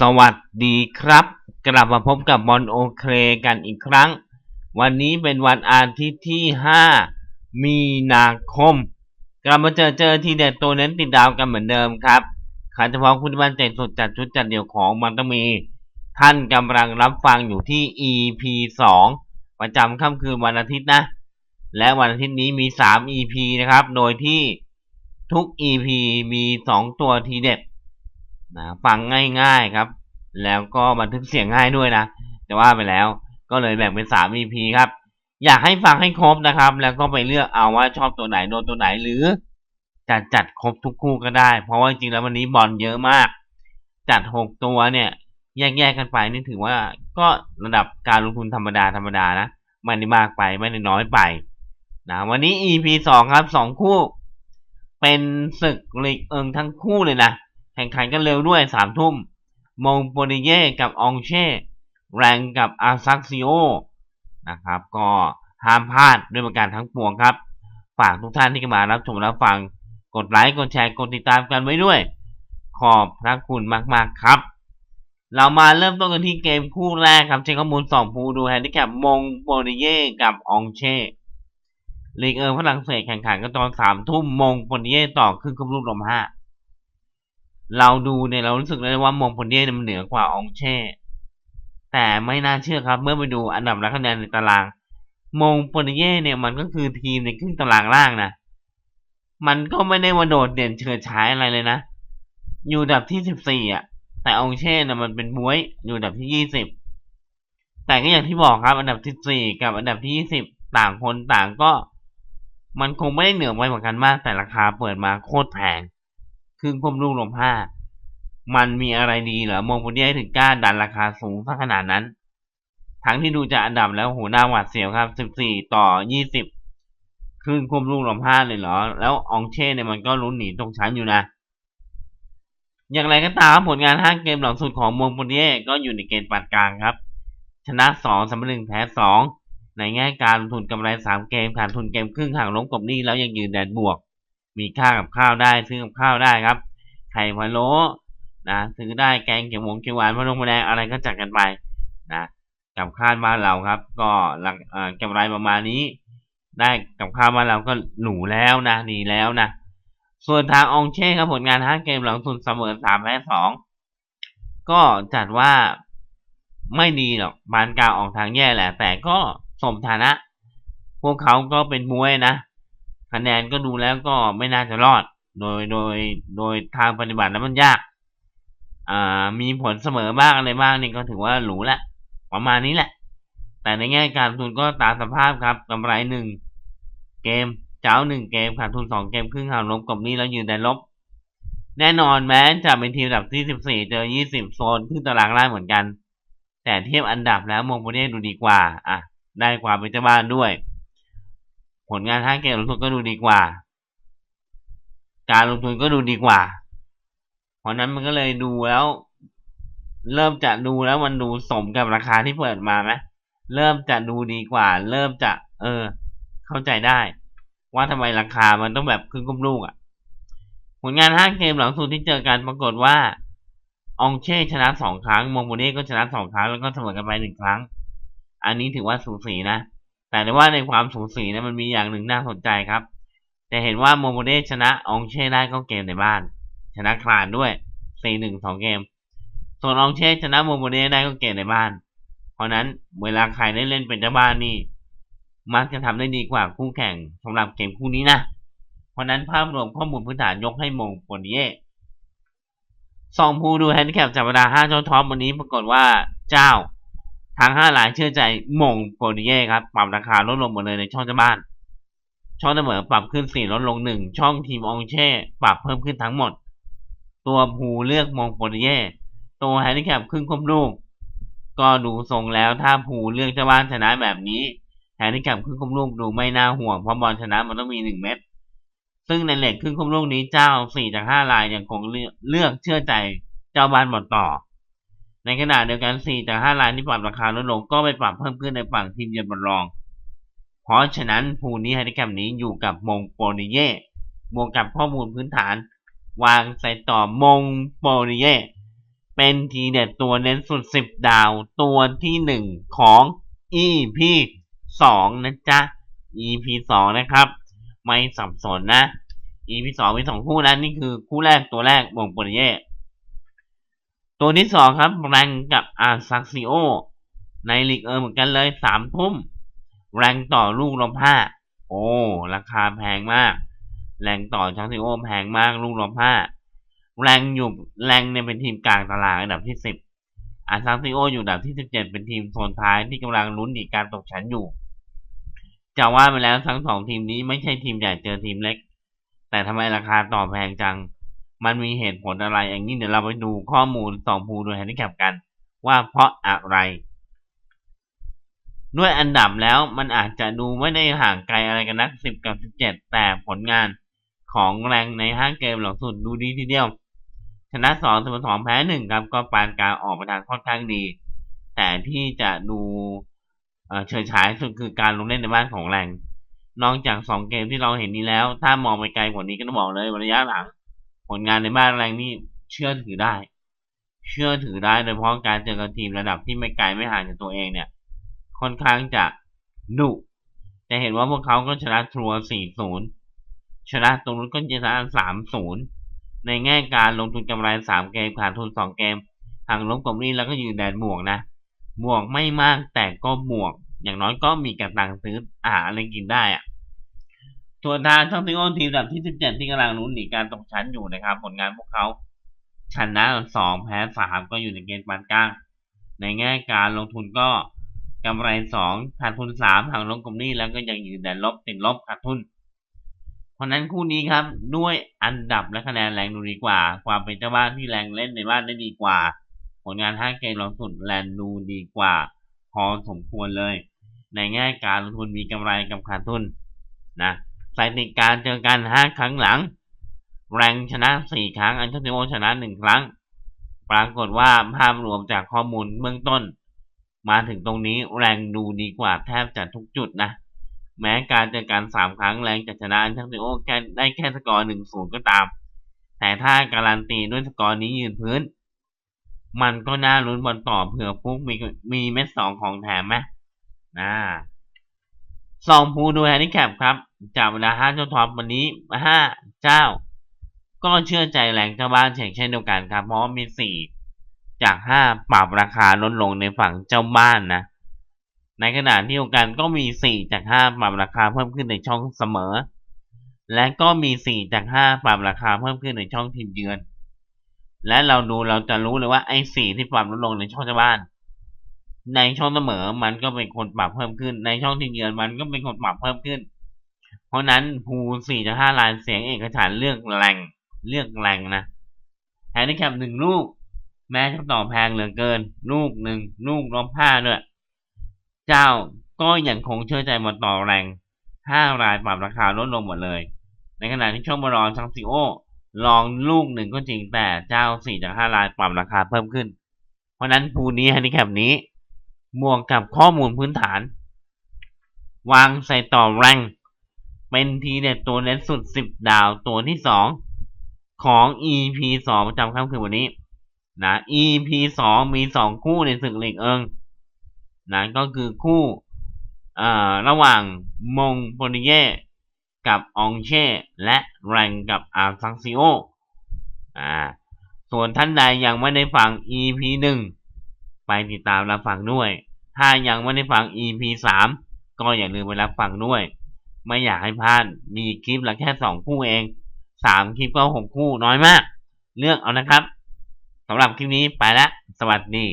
สวัสดีครับ กลับมาพบกับบอลโอเคกันอีกครั้ง วันนี้เป็นวันอาทิตย์ที่ 5 มีนาคม กลับมาเจอเจอทีเด็ดตัวเน้นติดดาวกันเหมือนเดิมครับขาเฉพาะคุณบ้านใจสดจัดชุดจัดเดี่ยวของมันต้องมี ท่านกำลังรับฟังอยู่ที่ EP 2 ประจำค่ำคืนวันอาทิตย์นะ และวันอาทิตย์นี้มี 3 EP นะครับ โดยที่ทุก EP มี 2 ตัวทีเด็ด นะฟังง่ายๆครับ แล้วก็บันทึกเสียงง่ายด้วยนะแต่ว่าไปแล้วก็เลยแบ่งเป็น3 EP ครับ อยากให้ฟังให้ครบนะครับ แล้วก็ไปเลือกเอาว่าชอบตัวไหนโดนตัวไหนหรือจัดจัดครบทุกคู่ก็ได้ เพราะว่าจริงๆแล้ววันนี้บอลเยอะมาก จัด6ตัวเนี่ยแยกๆกันไปนี่ถือว่าก็ระดับการลงทุนธรรมดาธรรมดานะไม่ได้มากไปไม่ได้น้อยไปนะวันนี้ EP 2ครับ2คู่ เป็นศึกลีกเอิงทั้งคู่เลยนะ แข่งขันกันเร็วด้วยสามทุ่มมงโปนิเย่กับองเช่แรงกับอาซักซิโอนะครับ ก็ห้ามพลาดด้วยประการทั้งปวงครับ ฝากทุกท่านที่เข้ามารับชมรับฟัง กดไลค์ กดแชร์ กดติดตามกันไว้ด้วย ขอบพระคุณมากๆครับ เรามาเริ่มต้นกันที่เกมคู่แรกครับ เช็คข้อมูล2ภูดูแฮนดิแคปมงโปนิเย่กับองเช่ลีกเอิงฝรั่งเศสแข่งขันกันตอนสามทุ่มมงโปนิเย่ต่อครึ่งคำลูกลมห้า เราดูเนี่ยเรารู้สึกเลยว่ามงพลเย่มันเหนือกว่าองเช่ แต่ไม่น่าเชื่อครับ เมื่อไปดูอันดับนักคะแนนในตาราง มงพลเย่เนี่ยมันก็คือทีมในครึ่งตารางล่างนะ มันก็ไม่ได้ว่าโดดเด่นเฉิดฉายอะไรเลยนะ อยู่ดับที่สิบสี่อะ แต่องเช่นะมันเป็นบวยอยู่ดับที่ยี่สิบ แต่ก็อย่างที่บอกครับ อันดับที่สี่กับอันดับที่ยี่สิบต่างคนต่างก็ มันคงไม่ได้เหนือไปเหมือนกันมาก แต่ราคาเปิดมาโคตรแพง ครึ่งควบลูกลมห้ามันมีอะไรดีเหรอมองคนที่ถึงกล้าดันราคาสูงสักขนาดนั้น ทั้งที่ดูจากอันดับแล้วโหหน้าหวาดเสียวครับสิบสี่ต่อยี่สิบครึ่งควบลูกลมห้าเลยเหรอ แล้วองเช่เนี่ยมันก็ลุ้นหนีตรงชั้นอยู่นะ อย่างไรก็ตามผลงานห้าเกมหลังสุดของมงปนเย่ก็อยู่ในเกณฑ์ปานกลางครับ ชนะสองสำเร็จแพ้สองในแง่การลงทุนกำไรสามเกมขาดทุนเกมครึ่งห่างล้มกบนี้แล้วยังยืนแดดบวก มีค่ากับข้าวได้ซื้อกับข้าวได้ครับ ไข่พะโล้นะซื้อได้แกงเขียวหวงเขียวหวานพะโล้มะแดงอะไรก็จัดกันไปนะกับข้าวบ้านเราครับ ก็หลักกำไรประมาณนี้ ได้กับข้าวบ้านเราก็หรูแล้วนะดีแล้วนะส่วนทางองเช่ครับผลงานห้าเกมหลังสุดเสมอสามแพ้สองก็จัดว่าไม่ดีหรอกบานกลางออกทางแย่แหละ แต่ก็สมฐานะ พวกเขาก็เป็นมวยนะ คะแนนก็ดูแล้วก็ไม่น่าจะรอด โดยโดยโดยทางปฏิบัติแล้วมันยาก อ่า มีผลเสมอบ้างอะไรบ้างนี่ก็ถือว่าหรูละประมาณนี้แหละ แต่ในแง่การทุนก็ตามสภาพครับกำไรหนึ่งเกมเจ้าหนึ่งเกมขาดทุนสองเกมครึ่งห่างลบกับนี้แล้วยืนได้ลบ แน่นอนแม้จะเป็นทีมอันดับที่สิบสี่เจอยี่สิบโซนขึ้นตารางล่างเหมือนกัน แต่เทียบอันดับแล้วมงโปเน่ดูดีกว่า อะ ได้ความเป็นเจ้าบ้านด้วย ผลงานท้าเกมลงทุนก็ดูดีกว่า การลงทุนก็ดูดีกว่า เพราะนั้นมันก็เลยดูแล้ว เริ่มจะดูแล้วมันดูสมกับราคาที่เปิดมาไหมเริ่มจะดูดีกว่า เริ่มจะ เออ เข้าใจได้ ว่าทำไมราคามันต้องแบบขึ้นก้มลูกอะ่ะ ผลงานห้าเกมหลังสุดที่เจอกันปรากฏว่า องเช่ชนะสองครั้งมองโบเน่ก็ชนะสองครั้งแล้วก็เสมอกันไปหนึ่งครั้ง อันนี้ถือว่าสูสีนะ แต่ว่าในความสูสีนะมันมีอย่างหนึ่งน่าสนใจครับแต่เห็นว่าโมโมเดชนะองเช่ได้ก็เกมในบ้าน ชนะคลานด้วยสี่หนึ่งสองเกม ส่วนองเช่ชนะโมโมเดได้ก็เกมในบ้าน เพราะนั้นเวลาใครได้เล่นเป็นเจ้าบ้านนี่ มักจะทำได้ดีกว่าคู่แข่งสำหรับเกมคู่นี้นะเพราะนั้นภาพรวมข้อมูลพื้นฐานยกให้โมงโปนิเย่สองผู้ดูแฮนดิแคปจับเวลาห้าเจ้าท็อปวันนี้ปรากฏว่าเจ้า ทางห้าหลายเชื่อใจมงโปรดิเย่ครับ ปรับราคาลดลงหมดเลยในช่องเจ้าบ้าน ช่องเสมอปรับขึ้นสี่ลดลงหนึ่งช่องทีมองเช่ปรับเพิ่มขึ้นทั้งหมด ตัวผูเลือกมงโปรดิเย่ตัวแฮนดิแคปขึ้นครบลูก ก็ดูทรงแล้วถ้าผูเลือกเจ้าบ้านชนะแบบนี้แฮนดิแคปขึ้นครบลูกดูไม่น่าห่วงเพราะบอลชนะมันต้องมีหนึ่งเม็ดซึ่งในเหล็กขึ้นครบลูกนี้เจ้าสี่จากห้าลายยังคงเลือกเชื่อใจเจ้าบ้านหมดต่อ ในขณะเดียวกัน 4 จาก5ล้านที่ปรับราคาลดลงก็ไปปรับเพิ่มขึ้นในฝั่งทีมเยือนบอลรอง เพราะฉะนั้นภูนี้ไฮดิแคมนี้อยู่กับมงโปนิเย่บวกกับข้อมูลพื้นฐาน วางใส่ต่อมงโปนิเย่เป็นทีเด็ดตัวเน้นสุดสิบดาวตัวที่หนึ่งของ EP สองนะจ๊ะ EP สองนะครับ ไม่สับสนนะ EP สองมีสองคู่นะนี่คือคู่แรกตัวแรกบงโปรเย่ ตัวที่สองครับแรงกับอาซักซิโอ ในลีกเออเหมือนกันเลยสามทุ่ม แรงต่อลูกลบห้าโอ้ ราคาแพงมาก แรงต่อชักซิโอแพงมากลูกลบห้าแรงอยู่แรงเนี่ยเป็นทีมกลางตารางอันดับที่สิบอาซักซิโออยู่อันดับที่สิบเจ็ดเป็นทีมโซนท้ายที่กำลังลุ้นหนีการตกชั้นอยู่จะว่าไปแล้วทั้งสองทีมนี้ไม่ใช่ทีมใหญ่เจอทีมเล็ก แต่ทำไมราคาต่อแพงจัง มันมีเหตุผลอะไรอย่างนี้เดี๋ยวเราไปดูข้อมูลสองภูโดยแฮนดิแคปกัน ว่าเพราะอะไร ด้วยอันดับแล้วมันอาจจะดูไม่ได้ห่างไกลอะไรกันนักสิบกับสิบเจ็ดแต่ผลงานของแรงในห้างเกมหลังสุดดูดีทีเดียว ชนะสองเสมอสองแพ้หนึ่งครับก็ปานกลางออกมาทางค่อนข้างดี แต่ที่จะดูเฉยฉายสุดคือการลงเล่นในบ้านของแรงนอกจากสองเกมที่เราเห็นนี้แล้ว ถ้ามองไปไกลกว่านี้ก็ต้องบอกเลยระยะหลัง ผลงานในบ้านแรงนี่เชื่อถือได้ เชื่อถือได้โดยเฉพาะการเจอกับทีมระดับที่ไม่ไกลไม่ห่างจากตัวเองเนี่ย ค่อนข้างจะดุจะเห็นว่าพวกเขาก็ชนะทัวร์4-0ชนะตรงนู้นก็ชนะ3-0ในแง่การลงทุนกำไร3เกมขาดทุน2เกมห่างลบกลมนี้แล้วก็ยืนแดนบวกนะบวกไม่มากแต่ก็บวก อย่างน้อยก็มีกระตังซื้ออาหารอะไรกินได้อะ ส่วนทางช่องทิโอทีมระดับที่ 17 ที่กำลังลุ้นหนีการตกชั้นอยู่นะครับ ผลงานพวกเขาชนะ2แพ้3ก็อยู่ในเกณฑ์ปานกลาง ในแง่การลงทุนก็กำไรสองขาดทุนสามห่างลงกลมนี้แล้วก็ยังอยู่แดนลบติดลบขาดทุน เพราะนั้นคู่นี้ครับด้วยอันดับและคะแนนแรงดูดีกว่า ความเป็นเจ้าบ้านที่แรงเล่นในบ้านได้ดีกว่า ผลงานห้าเกมลงสุดแรงดูดีกว่า พอสมควรเลย ในแง่การลงทุนมีกำไรกับขาดทุนนะ สถิติการเจอกันห้าครั้งหลัง แรงชนะสี่ครั้ง อันเชติโอชนะหนึ่งครั้ง ปรากฏว่าภาพรวมจากข้อมูลเบื้องต้น มาถึงตรงนี้แรงดูดีกว่าแทบจะทุกจุดนะ แม้การเจอกันสามครั้งแรงจะชนะทั้งที่โอแค่ได้แค่สกอร์หนึ่งศูนย์ก็ตาม แต่ถ้าการันตีด้วยสกอร์นี้ยืนพื้น มันก็น่าลุ้นบอลต่อเผื่อฟุกมีมีเม็ดสองของแถมไหมนะสองภูดูแฮนดิแคปครับ จากเวลาห้าเจ้าท็อปวันนี้ห้าเจ้า ก็เชื่อใจแรงเจ้าบ้านเช่นเดียวกันครับ เพราะมีสี่จากห้าปรับราคาลดลงในฝั่งเจ้าบ้านนะ ในขณะที่โอกันก็มีสี่จากห้าปรับราคาเพิ่มขึ้นในช่องเสมอ และก็มีสี่จากห้าปรับราคาเพิ่มขึ้นในช่องทีมเยือน และเราดูเราจะรู้เลยว่าไอ้สี่ที่ปรับลดลงในช่องเจ้าบ้านในช่องเสมอมันก็เป็นคนปรับเพิ่มขึ้น ในช่องทีมเยือนมันก็เป็นคนปรับเพิ่มขึ้น เพราะนั้นภูสี่จาห้าล้ายเสียงเอกฉันเลือกแรงเลือกแรงนะแฮนดิแคปหนึ่งลูก แม้จะต่อแพงเหลือเกิน ลูกหนึ่งลูกลบห้าด้วย เจ้าก็ยังคงเชื่อใจมาต่อแรงห้ารายปรับราคาลดลงหมดเลย ในขณะที่ช่องบอลชังซิโอลองลูกหนึ่งก็จริงแต่เจ้าสี่จากห้ารายปรับราคาเพิ่มขึ้น เพราะนั้นภูนี้แฮนดิแคปนี้บวกกับข้อมูลพื้นฐาน วางใส่ต่อแรง เป็นทีเด็ดตัวเน้นสุดสิบดาวตัวที่สองของ EP สองประจำค่ำคืนวันนี้นะ EP สองมีสองคู่ในศึกลีกเอิงนะก็คือคู่อ่าระหว่างมงโปรนิเย่กับองเช่ และแรงกับอาซังซิโออ่าส่วนท่านใดยังไม่ได้ฟัง EP หนึ่งไปติดตามรับฟังด้วย ถ้ายังไม่ได้ฟัง EP สามก็อย่าลืมไปรับฟังด้วย ไม่อยากให้พลาดมีคลิปละแค่สองคู่เองสามคลิปก็หกคู่น้อยมาก เลือกเอานะครับสำหรับคลิปนี้ไปแล้วสวัสดี